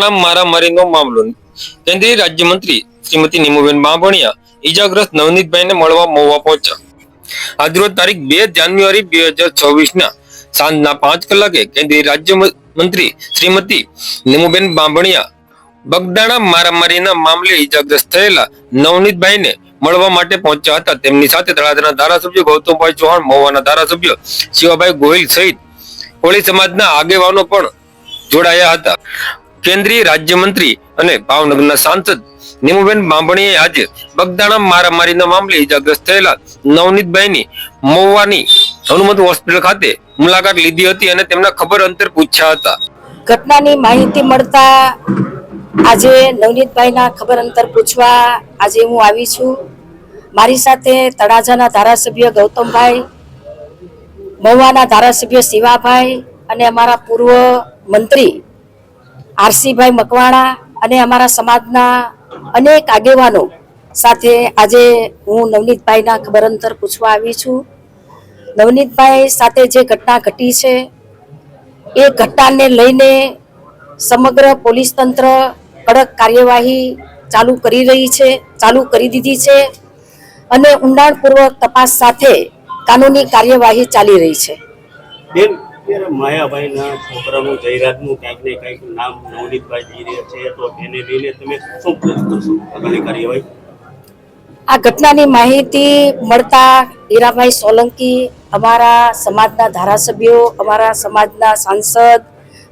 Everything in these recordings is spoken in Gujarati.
મારામારીનો મામલો કેન્દ્રીય રાજ્યમંત્રી શ્રીમતી નીમુબેન બાંભણિયા ઈજાગ્રસ્ત નવનીતભાઈને મળવા મોવા પહોંચ્યા. આજરોજ તારીખ બે જાન્યુઆરી બે હજાર છવ્વીસ ના સાંજના પાંચ કલાકે કેન્દ્રીય રાજ્યમંત્રી શ્રીમતી નીમુબેન બાંભણિયા બગદાણા મારામારીના મામલે ઈજાગ્રસ્ત થયેલા નવનીતભાઈને મળવા માટે પહોંચ્યા હતા. તેમની સાથે તળાજાના ધારાસભ્ય ગૌતમભાઈ ચૌહાણ મહુવાના ધારાસભ્ય શિવાભાઈ ગોહિલ સહિત કોળી સમાજના આગેવાનો પણ જોડાયા હતા. કેન્દ્રીય રાજ્યમંત્રી અને ભાવનગરના સાંસદ નીમુબેન બાંભણીએ આજે બગદાણા મારામારીના મામલે ઈજાગ્રસ્ત થયેલા નવનીતભાઈની મહુવાની હનુમંત હોસ્પિટલ ખાતે મુલાકાત લીધી હતી અને તેમના ખબર અંતર પૂછ્યા હતા. ઘટનાની માહિતી મળતા આજે નવનીતભાઈના ખબર અંતર પૂછવા આજે હું આવી છું. મારી સાથે તળાજાના ધારાસભ્ય ગૌતમભાઈ, મહુવાના ધારાસભ્ય શિવાભાઈ અને અમારા પૂર્વ મંત્રી આરસીભાઈ મકવાણા અને અમારા સમાજના અનેક આગેવાનો સાથે આજે હું નવનીતભાઈના ખબર અંતર પૂછવા આવી છું. નવનીતભાઈ સાથે જે ઘટના ઘટી છે, એ ઘટનાને લઈને સમગ્ર પોલીસ તંત્ર કડક કાર્યવાહી ચાલુ કરી રહી છે, ચાલુ કરી દીધી છે અને ઊંડાણપૂર્વક તપાસ સાથે કાનૂની કાર્યવાહી ચાલી રહી છે. બેન અત્યારે માયાભાઈના છોકરાનું, જયરાજનું ક્યાંક ને ક્યાંક નામ નવનીતભાઈ જઈ રહ્યા છે, તો તેને લઈને તમે શું કરશો આગળની કાર્યવાહી? આ ઘટનાની માહિતી મળતા હીરાભાઈ સોલંકી અમારા સમાજના ધારાસભ્યો, અમારા સમાજના સાંસદ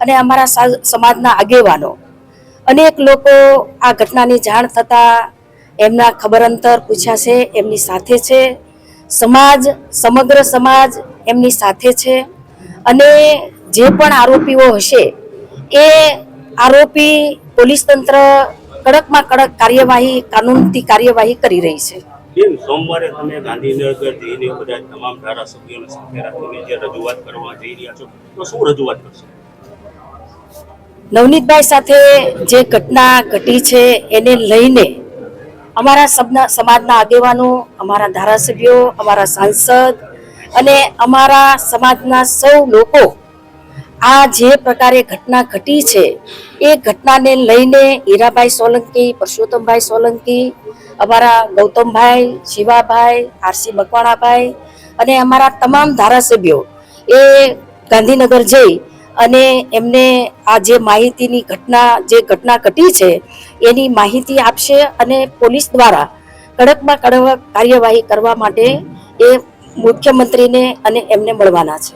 અને અમારા સમાજના આગેવાનો. અનેક લોકો આ ઘટનાની જાણ થતાં એમના ખબર અંતર પૂછ્યા છે, એમની સાથે છે. સમાજ, સમગ્ર સમાજ એમની સાથે છે. અને જે પણ આરોપીઓ હશે એ આરોપી પોલીસ તંત્ર કડકમાં કડક કાર્યવાહી કાનૂનથી કાર્યવાહી કરી રહી છે. બેન સોમવારે તમે ગાંધીનગર જઈને બધા તમામ ધારાસભ્યોને સાથે રાખીને જે રજૂઆત કરવા જઈ રહ્યા છો તો શું રજૂઆત કરશો? નવનીતભાઈ સાથે જે ઘટના ઘટી છે એને લઈને અમારા સબના સમાજના આગેવાનો અમારા ધારાસભ્યો અમારા સાંસદ અને અમારા સમાજના સૌ લોકો આ જે પ્રકારે ઘટના ઘટી છે, એ ઘટનાને લઈને હીરાભાઈ સોલંકી, પરસોત્તમભાઈ સોલંકી, અમારા ગૌતમભાઈ, શિવાભાઈ, આરસી મકવાણાભાઈ અને અમારા તમામ ધારાસભ્યો એ ગાંધીનગર જઈ અને એમને આ જે માહિતીની ઘટના, જે ઘટના ઘટી છે, એની માહિતી આપશે અને પોલીસ દ્વારા કડકમાં કડક કાર્યવાહી કરવા માટે એ મુખ્યમંત્રીને અને એમને મળવાના છે.